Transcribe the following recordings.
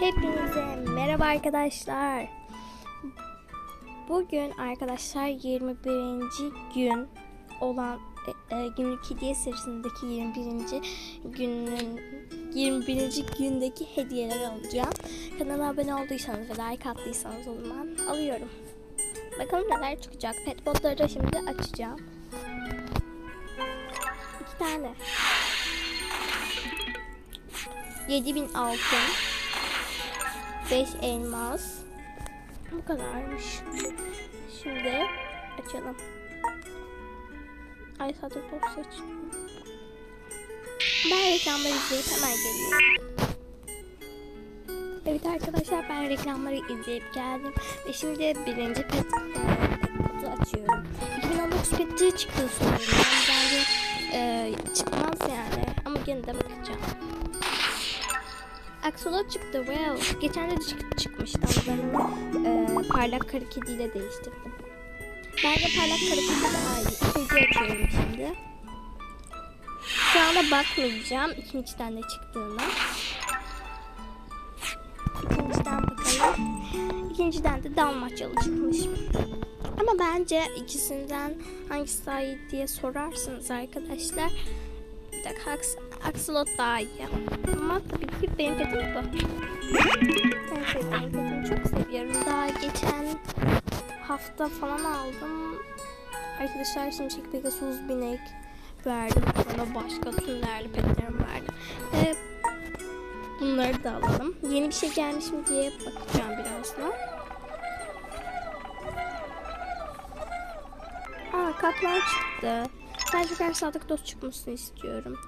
Hepinize merhaba arkadaşlar. Bugün arkadaşlar 21. gün olan e, e, günlük hediye serisindeki 21. günün 21. gündeki hediyeler alacağım. Kanala abone olduysanız ve like attıysanız o alıyorum. Bakalım neler çıkacak. Petbotları şimdi açacağım. İki tane. 7000 altın. 5 elmas. Bu kadarmış. Şimdi açalım. Ay sadece dosya çıkıyor. Ben reklamları izleyip hemen geliyorum. Evet arkadaşlar ben reklamları izleyip geldim. Ve şimdi birinci pet, e, kutu açıyorum. 2019 peti çıktı sanırım. Yani bence e, çıkmaz yani. Ama gene de bakacağım. Axolot çıktı. Wow. Geçen de çık çıkmıştı ama ben e, parlak karı kediyle değiştirdim. Ben de parlak karı kedi daha. Kedi açıyorum şimdi. Şu anda bakmayacağım ikinciden de çıktığına. İkinciden bakalım. İkinciden de dalmaçyalı çıkmış. Ama bence ikisinden hangisi daha iyi diye sorarsınız arkadaşlar. Bir dakika Axolot. Ama tabii ki benim petim bu. Ben sevdiğim petimi çok seviyorum. Daha geçen hafta falan aldım. Arkadaşlar Şimşek Pegasus binek verdim. Sonra başka tünlerli petlerim verdim. Ve bunları da alalım. Yeni bir şey gelmiş mi diye bakacağım birazdan. Aa kaplan çıktı. Ben Joker Sadık Dost çıkmasını istiyorum.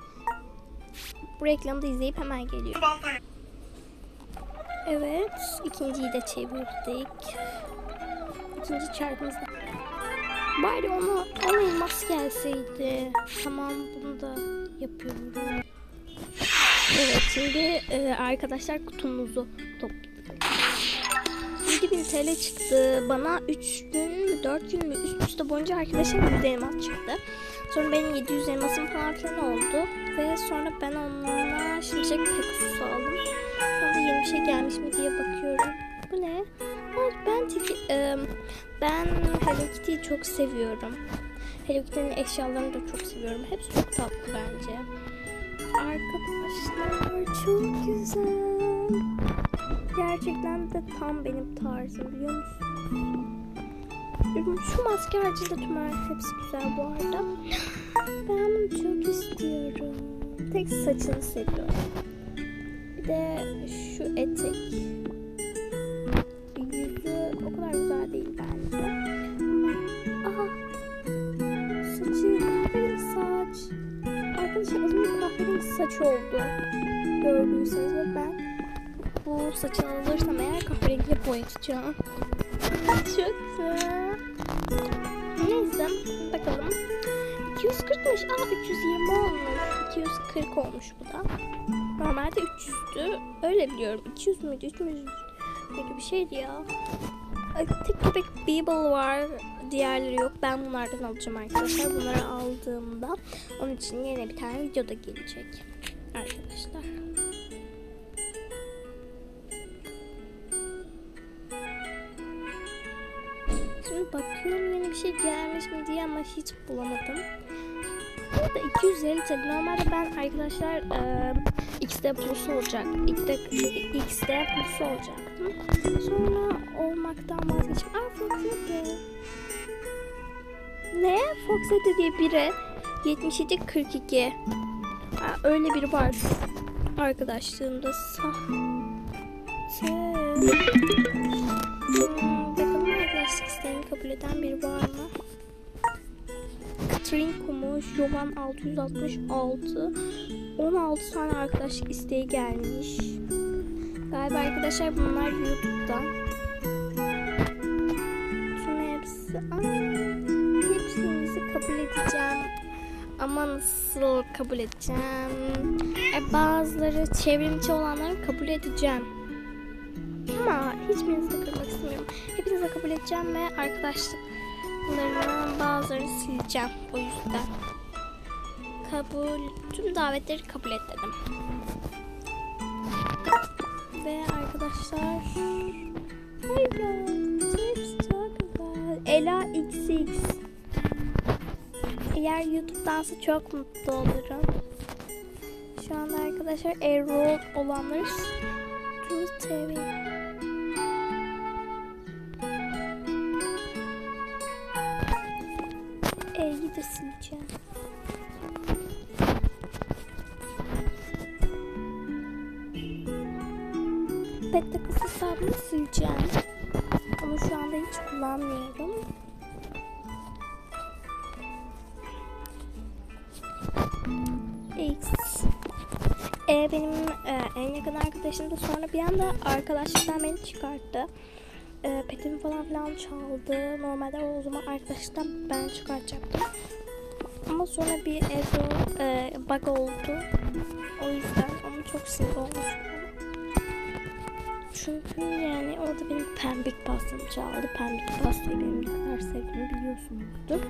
Bu reklamı da izleyip hemen geliyorum. Evet, ikinciyi de çevirdik. İkinci çarkımızda. Bari ona, ona elmas gelseydi. Tamam, bunu da yapıyorum. Evet, şimdi e, arkadaşlar kutumuzu topladık. 7000 TL çıktı. Bana 3 gün mü 4 gün mü üst üste boyunca arkadaşlar 100 elmas çıktı. Sonra benim 700 elmasım falan filan oldu. Ve sonra ben onunla şimşek Pegasus aldım. Sonra yeni bir şey gelmiş mi diye bakıyorum. Bu ne? Ha, ben tiki, e, ben Hello Kitty'yi çok seviyorum. Hello Kitty'nin eşyalarını da çok seviyorum. Hepsi çok tatlı bence. Arkadaşlar çok güzel. Gerçekten de tam benim tarzım biliyor musunuz? Şu maske haricinde tüm her- hepsi güzel bu arada. Ben çok istiyorum. Tek saçını seviyorum. Bir de şu etek. Yüzü o kadar güzel değil bence. Aha saçı kahverengi saç. Arkadaşlar az önce kahverengi saç oldu. Gördüyseniz ve ben bu saçını alırsam eğer kahverengiye boyatacağım. Çok güzel. Neyse bakalım. 240'mış. Aa 320 olmuş. 240 olmuş bu da. Normalde 300'dü. Öyle biliyorum. 200 müydü? 300 müydü? Bir şeydi ya. Ay, Tek köpek Beeble var. Diğerleri yok. Ben bunlardan alacağım arkadaşlar. Bunları aldığımda onun için yine bir tane video da gelecek. Arkadaşlar. Bakıyorum yeni bir şey gelmiş mi diye ama hiç bulamadım. Burada 250 TL. Normalde ben arkadaşlar e, XD Plus olacak. XD, XD Plus olacaktım. Sonra olmaktan vazgeçtim. Aa Foxette. Ne? Foxette diye biri 77 42. Ha, öyle biri var. Arkadaşlığımda sah. Eden biri var mı? Katrin Kumuş, Jovan 666 16 tane arkadaşlık isteği gelmiş. Galiba arkadaşlar bunlar YouTube'dan. Tüm hepsi. Aa, hepsinizi kabul edeceğim. Ama nasıl kabul edeceğim? E, bazıları çevrimiçi olanları kabul edeceğim. Ama hiçbirinizi de kırmak istemiyorum. Hepinize kabul edeceğim ve arkadaşlıklarımın bazılarını sileceğim. O yüzden. Kabul, tüm davetleri kabul et dedim. Ve arkadaşlar. Hello. Tips çok güzel. Ela XX. Eğer YouTube'dansa çok mutlu olurum. Şu anda arkadaşlar Errol olanları True TV. De sileceğim. Pet takısı hesabını sileceğim. Onu şu anda hiç kullanmıyorum. X. E, benim e, en yakın arkadaşım da sonra bir anda arkadaşlıktan beni çıkarttı. E, petimi falan filan çaldı. Normalde o zaman arkadaşlıktan ben çıkartacaktım. Ama sonra bir Ezo e, bug oldu. O yüzden onu çok sinir olmuştum. Çünkü yani orada benim pembik pastamı çaldı. Pembik pastayı benim ne kadar sevdiğimi biliyorsunuzdur.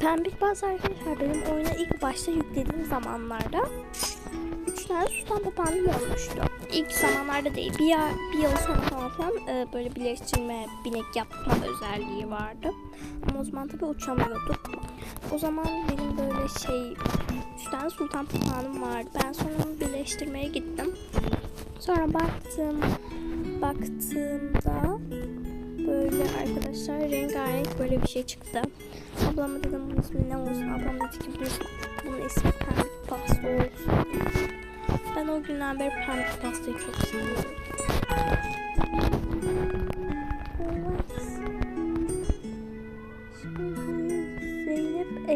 Pembik pasta arkadaşlar benim oyuna ilk başta yüklediğim zamanlarda 3 tane sultan papağanım olmuştu. İlk zamanlarda değil bir, ya, bir yıl sonra falan filan e, böyle birleştirme, binek yapma özelliği vardı. Ama o zaman tabii uçamıyorduk. O zaman benim böyle şey 3 tane sultan papağanım vardı. Ben sonra onu birleştirmeye gittim. Sonra baktım, baktığımda böyle arkadaşlar rengarenk böyle bir şey çıktı. Ablama dedim bunun ismi ne olsun? Ablam dedi ki bunun, ismi pembik pasta olsun. Ben o günden beri pembik pastayı çok seviyorum.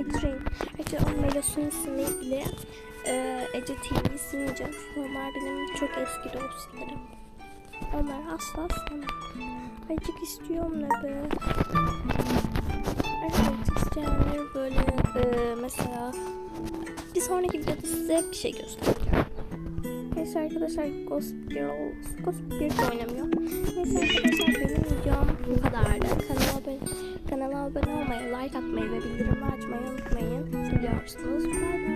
Zeynep Ecrin. Ece o Melos'un ismiyle e, Ece TV'yi silmeyeceğim. Çünkü onlar benim çok eski dostlarım. Onlar asla sevmem. Ayıcık istiyorum ne be. Ayıcık isteyenleri böyle e, mesela bir sonraki videoda size bir şey göstereceğim. Neyse arkadaşlar Gossip Girl, Gossip Girl oynamıyor. Neyse arkadaşlar benim videom bu kadardı. Kanala abone, kanala abone olmayı, like atmayı ve bildirimleri açmayı unutmayın. Seviyorsunuz. Bye.